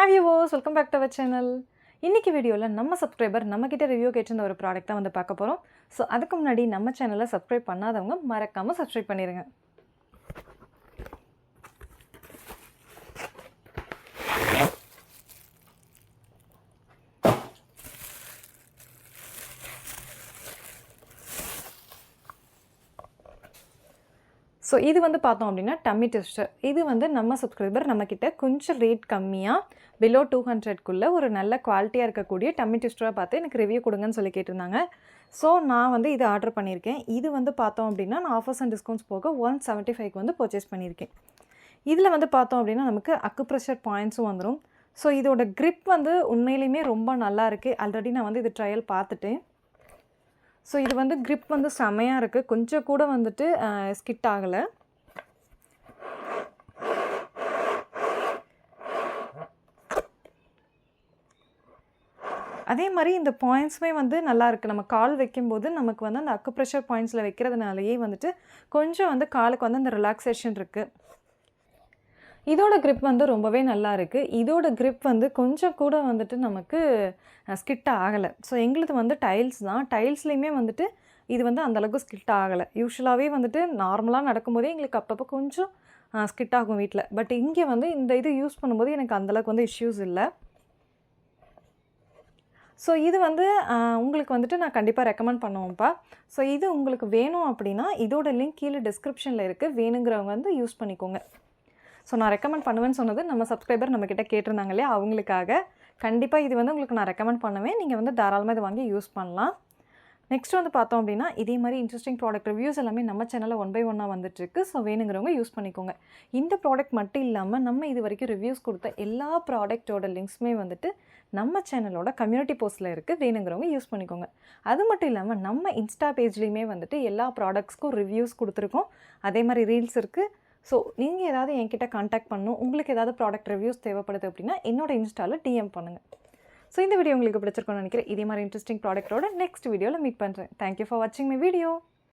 How you was welcome back to our channel இன்றைக்கி வீடியோவில் நம்ம சப்ஸ்கிரைபர் நம்மக்கிட்ட ரிவ்யூ கேட்டிருந்த ஒரு ப்ராடக்ட் தான் வந்து பார்க்க போகிறோம் ஸோ அதுக்கு முன்னாடி நம்ம சேனலை சப்ஸ்கிரைப் பண்ணாதவங்க மறக்காமல் சப்ஸ்கிரைப் பண்ணிடுங்க ஸோ இது வந்து பார்த்தோம் அப்படின்னா டம்மி டெஸ்டர் இது வந்து நம்ம சப்ஸ்கிரைபர் நம்மக்கிட்ட கொஞ்சம் ரேட் கம்மியாக பிலோ டூ ஹண்ட்ரட்குள்ளே ஒரு நல்ல குவாலிட்டியாக இருக்கக்கூடிய டம்மி டெஸ்டராக பார்த்து எனக்கு ரிவ்யூ கொடுங்கன்னு சொல்லி கேட்டிருந்தாங்க. ஸோ நான் வந்து இது ஆர்டர் பண்ணியிருக்கேன். இது வந்து பார்த்தோம் அப்படின்னா நான் ஆஃபர்ஸ் அண்ட் டிஸ்கவுண்ட்ஸ் போக ஒன் செவன்ட்டி ஃபைவ்க்கு வந்து பர்ச்சேஸ் பண்ணியிருக்கேன். இதில் வந்து பார்த்தோம் அப்படின்னா நமக்கு அக்கு ப்ரெஷர் பாயிண்ட்ஸும் வந்துடும் ஸோ இதோட க்ரிப் வந்து உண்மையிலையுமே ரொம்ப நல்லா இருக்குது ஆல்ரெடி நான் வந்து இது ட்ரையல் பார்த்துட்டேன். ஸோ இது வந்து கிரிப் வந்து செமையாக இருக்குது கொஞ்சம் கூட வந்துட்டு ஸ்கிட் ஆகலை. அதே மாதிரி இந்த பாயிண்ட்ஸுமே வந்து நல்லா இருக்குது நம்ம கால் வைக்கும்போது நமக்கு வந்து அந்த அக்கு ப்ரெஷர் பாயிண்ட்ஸில் வைக்கிறதுனாலேயே வந்துட்டு கொஞ்சம் வந்து காலுக்கு வந்து அந்த ரிலாக்ஸேஷன் இருக்குது இதோட க்ரிப் வந்து ரொம்பவே நல்லா இருக்குது இதோட க்ரிப் வந்து கொஞ்சம் கூட வந்துட்டு நமக்கு ஸ்கிட் ஆகலை. ஸோ எங்களுது வந்து டைல்ஸ் தான். டைல்ஸ்லேயுமே வந்துட்டு இது வந்து அந்தளவுக்கு ஸ்கிட் ஆகலை. யூஸ்வலாகவே வந்துட்டு நார்மலாக நடக்கும்போதே எங்களுக்கு அப்பப்போ கொஞ்சம் ஸ்கிட் ஆகும் வீட்டில் பட் இங்கே வந்து இந்த இது யூஸ் பண்ணும்போது எனக்கு அந்தளவுக்கு வந்து இஷ்யூஸ் இல்லை. ஸோ இது வந்து உங்களுக்கு வந்துட்டு நான் கண்டிப்பாக ரெக்கமெண்ட் பண்ணுவேன்ப்பா ஸோ இது உங்களுக்கு வேணும் அப்படின்னா இதோட லிங்க் கீழே டிஸ்கிரிப்ஷனில் இருக்குது வேணுங்கிறவங்க வந்து யூஸ் பண்ணிக்கோங்க. ஸோ நான் ரெக்கமெண்ட் பண்ணுவேன்னு சொன்னது நம்ம சப்ஸ்கிரைபர் நம்மக்கிட்ட கேட்டிருந்தாங்க இல்லையா? அவங்களுக்காக. கண்டிப்பாக இது வந்து உங்களுக்கு நான் ரெக்கமெண்ட் பண்ணுவேன். நீங்கள் வந்து தாராளமாக இது வாங்கி யூஸ் பண்ணலாம். நெக்ஸ்ட் வந்து பார்த்தோம் அப்படின்னா இதே மாதிரி இன்ட்ரெஸ்டிங் ப்ராடக்ட் ரிவ்யூஸ் எல்லாமே நம்ம சேனலில் ஒன் பை ஒன்னாக வந்துட்டுருக்கு. ஸோ வேணுங்கிறவங்க யூஸ் பண்ணிக்கோங்க. இந்த ப்ராடக்ட் மட்டும் இல்லாமல் நம்ம இது வரைக்கும் ரிவ்யூஸ் கொடுத்த எல்லா ப்ராடக்ட்டோட லிங்க்ஸுமே வந்துட்டு நம்ம சேனலோட கம்யூனிட்டி போஸ்ட்டில் இருக்குது வேணுங்கிறவங்க யூஸ் பண்ணிக்கோங்க. அது மட்டும் இல்லாமல் நம்ம இன்ஸ்டா பேஜ்லேயுமே வந்துட்டு எல்லா ப்ராடக்ட்ஸ்க்கும் ரிவ்யூஸ் கொடுத்துருக்கோம். அதே மாதிரி ரீல்ஸ் இருக்குது ஸோ நீங்கள் ஏதாவது என்கிட்ட காண்டாக்ட் பண்ணணும். உங்களுக்கு ஏதாவது ப்ராடக்ட் ரிவ்யூஸ் தேவைப்படுது அப்படின்னா என்னோட இன்ஸ்டாவில் டிஎம் பண்ணுங்கள் ஸோ இந்த வீடியோ உங்களுக்கு பிடிச்சிருக்கோன்னு நினைக்கிறேன். இதே மாதிரி இன்ட்ரெஸ்டிங் ப்ராடக்ட்டோட நெக்ஸ்ட் வீடியோவில் மீட் பண்ணுறேன் தேங்க்யூ ஃபார் வாட்சிங் மை வீடியோ